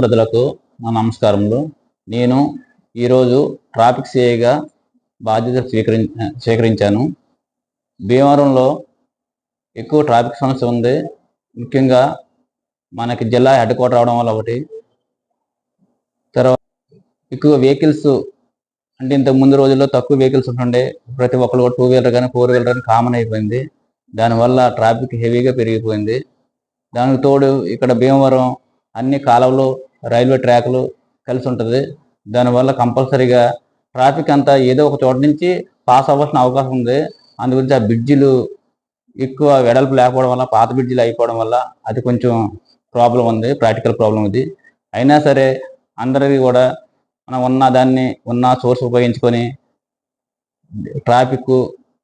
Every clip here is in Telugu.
ప్రజలకు నా నమస్కారములు. నేను ఈరోజు ట్రాఫిక్ సిఐగా బాధ్యత స్వీకరి స్వీకరించాను. భీమవరంలో ఎక్కువ ట్రాఫిక్ సమస్య ఉంది. ముఖ్యంగా మనకి జిల్లా హెడ్ క్వార్టర్ అవడం వల్ల ఒకటి. తర్వాత ఎక్కువ వెహికల్స్ అంటే ఇంతకు ముందు రోజుల్లో తక్కువ వెహికల్స్ ఉంటుండే. ప్రతి ఒక్కరు టూ వీలర్ కానీ ఫోర్ వీలర్ కానీ కామన్ అయిపోయింది. దానివల్ల ట్రాఫిక్ హెవీగా పెరిగిపోయింది. దానికి తోడు ఇక్కడ భీమవరం అన్ని కాలువలు రైల్వే ట్రాక్లు కలిసి ఉంటుంది. దానివల్ల కంపల్సరీగా ట్రాఫిక్ అంతా ఏదో ఒక చోట నుంచి పాస్ అవ్వాల్సిన అవకాశం ఉంది. అందు గురించి ఆ బ్రిడ్జిలు ఎక్కువ వెడల్పు లేకపోవడం వల్ల పాత బ్రిడ్జిలు అయిపోవడం వల్ల అది కొంచెం ప్రాబ్లం ఉంది ప్రాక్టికల్ ప్రాబ్లం ఇది. అయినా సరే అందరికీ కూడా మనం ఉన్న దాన్ని ఉన్న సోర్స్ ఉపయోగించుకొని ట్రాఫిక్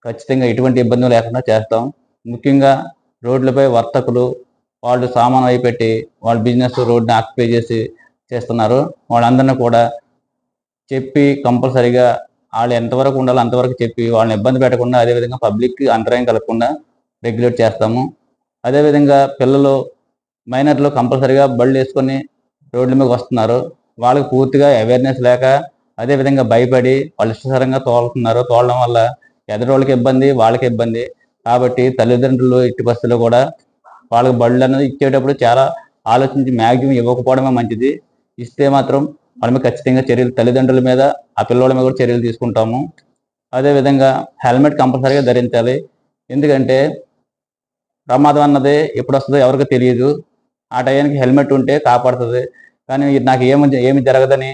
ఖచ్చితంగా ఎటువంటి ఇబ్బందులు లేకుండా చేస్తాం. ముఖ్యంగా రోడ్లపై వర్తకులు వాళ్ళు సామాను అయి పెట్టి వాళ్ళ బిజినెస్ రోడ్ని ఆక్యుపై చేసి చేస్తున్నారు. వాళ్ళందరినీ కూడా చెప్పి కంపల్సరిగా వాళ్ళు ఎంతవరకు ఉండాలో అంతవరకు చెప్పి వాళ్ళని ఇబ్బంది పెట్టకుండా అదేవిధంగా పబ్లిక్కి అంతరాయం కలగకుండా రెగ్యులేట్ చేస్తాము. అదేవిధంగా పిల్లలు మైనర్లు కంపల్సరీగా బళ్ళు వేసుకొని రోడ్ల మీద వస్తున్నారు. వాళ్ళకి పూర్తిగా అవేర్నెస్ లేక అదేవిధంగా భయపడి వాళ్ళు ఇష్టసరంగా తోలుతున్నారు. తోలడం వల్ల ఎదరోళ్ళకి ఇబ్బంది వాళ్ళకి ఇబ్బంది. కాబట్టి తల్లిదండ్రులు ఇట్టి పరిస్థితుల్లో కూడా వాళ్ళకి బళ్ళు అనేది ఇచ్చేటప్పుడు చాలా ఆలోచించి మ్యాక్సిమం ఇవ్వకపోవడమే మంచిది. ఇస్తే మాత్రం వాళ్ళ ఖచ్చితంగా చర్యలు తల్లిదండ్రుల మీద ఆ పిల్లల మీద కూడా చర్యలు తీసుకుంటాము. అదేవిధంగా హెల్మెట్ కంపల్సరీగా ధరించాలి. ఎందుకంటే ప్రమాదం అన్నది ఎప్పుడు వస్తుందో ఎవరికి తెలియదు. ఆ టయానికి హెల్మెట్ ఉంటే కాపాడుతుంది. కానీ నాకు ఏమి ఏమి జరగదని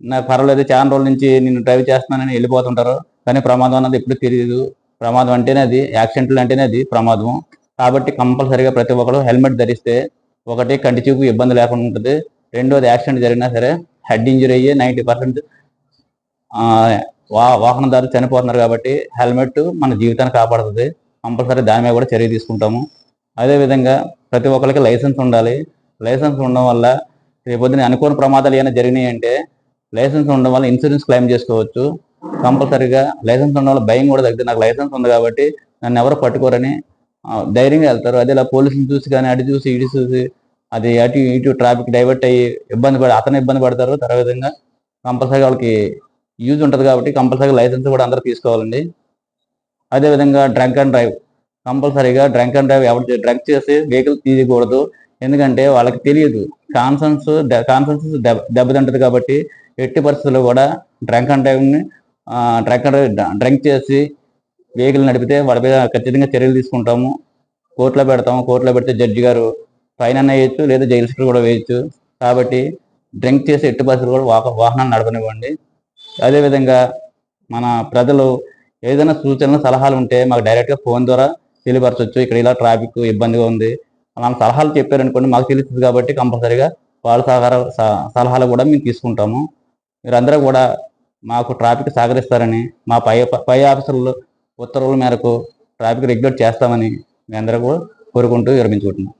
నాకు పర్వాలేదు. చాలా రోజుల నుంచి నేను డ్రైవ్ చేస్తున్నానని వెళ్ళిపోతుంటారు. కానీ ప్రమాదం అన్నది ఎప్పుడు తెలియదు ప్రమాదం అంటేనే అది యాక్సిడెంట్లు అంటేనే అది ప్రమాదం. కాబట్టి కంపల్సరీగా ప్రతి ఒక్కరు హెల్మెట్ ధరిస్తే ఒకటి కంటి చూపు ఇబ్బంది లేకుండా ఉంటుంది. రెండోది యాక్సిడెంట్ జరిగినా సరే హెడ్ ఇంజరీ అయ్యి నైంటీ పర్సెంట్ వా వాహనదారులు చనిపోతున్నారు కాబట్టి హెల్మెట్ మన జీవితాన్ని కాపాడుతుంది. కంపల్సరీ దాని మీద కూడా చర్య తీసుకుంటాము. అదేవిధంగా ప్రతి ఒక్కరికి లైసెన్స్ ఉండాలి. లైసెన్స్ ఉండడం వల్ల రేపొద్దున అనుకోని ప్రమాదాలు ఏమైనా జరిగినాయి అంటే లైసెన్స్ ఉండడం వల్ల ఇన్సూరెన్స్ క్లెయిమ్ చేసుకోవచ్చు. కంపల్సరీగా లైసెన్స్ ఉండడం వల్ల భయం కూడా తగ్గుతుంది. నాకు లైసెన్స్ ఉంది కాబట్టి నన్ను ఎవరు పట్టుకోరని ధైర్యంగా వెళ్తారు. అదే ఇలా పోలీసులు చూసి కానీ అటు చూసి ఇటు చూసి అది అటు ఇటు ట్రాఫిక్ డైవర్ట్ అయ్యి ఇబ్బంది పడి అతను ఇబ్బంది పడతారు. తర్వాత విధంగా కంపల్సరీగా వాళ్ళకి యూజ్ ఉంటుంది కాబట్టి కంపల్సరీగా లైసెన్స్ కూడా అందరూ తీసుకోవాలండి. అదేవిధంగా డ్రంక్ అండ్ డ్రైవ్ కంపల్సరీగా డ్రంక్ అండ్ డ్రైవ్ ఎవరు డ్రంక్ చేసి వెహికల్ తీయకూడదు. ఎందుకంటే వాళ్ళకి తెలియదు. కాన్సన్స్ కాన్సన్స్ దెబ్బతింటది కాబట్టి ఎట్టి పరిస్థితుల్లో కూడా డ్రంక్ అండ్ డ్రైవ్ని డ్రంక్ అండ్ డ్రైవ్ డ్రంక్ చేసి వెహికల్ నడిపితే వాడి మీద ఖచ్చితంగా చర్యలు తీసుకుంటాము. కోర్టులో పెడతాము. కోర్టులో పెడితే జడ్జి గారు ఫైన్ అన్న వేయచ్చు లేదా జైలు శిక్ష కూడా వేయచ్చు. కాబట్టి డ్రింక్ చేసే ఎట్టు పరిస్థితులు కూడా వాహ వాహనాలు నడపనివ్వండి. అదేవిధంగా మన ప్రజలు ఏదైనా సూచనలు సలహాలు ఉంటే మాకు డైరెక్ట్గా ఫోన్ ద్వారా తెలియపరచవచ్చు ఇక్కడ ఇలా ట్రాఫిక్ ఇబ్బందిగా ఉంది. మన సలహాలు చెప్పారనుకోండి మాకు తెలుస్తుంది కాబట్టి కంపల్సరీగా వాళ్ళ సహకార స- సలహాలు కూడా మేము తీసుకుంటాము. మీరందరూ కూడా మాకు ట్రాఫిక్ సహకరిస్తారని మా పై పై ఆఫీసర్లు ఉత్తర్వుల మేరకు ట్రాఫిక్ రెగ్యులేట్ చేస్తామని మీ అందరూ కూడా కోరుకుంటూ విరమించుకుంటున్నాం.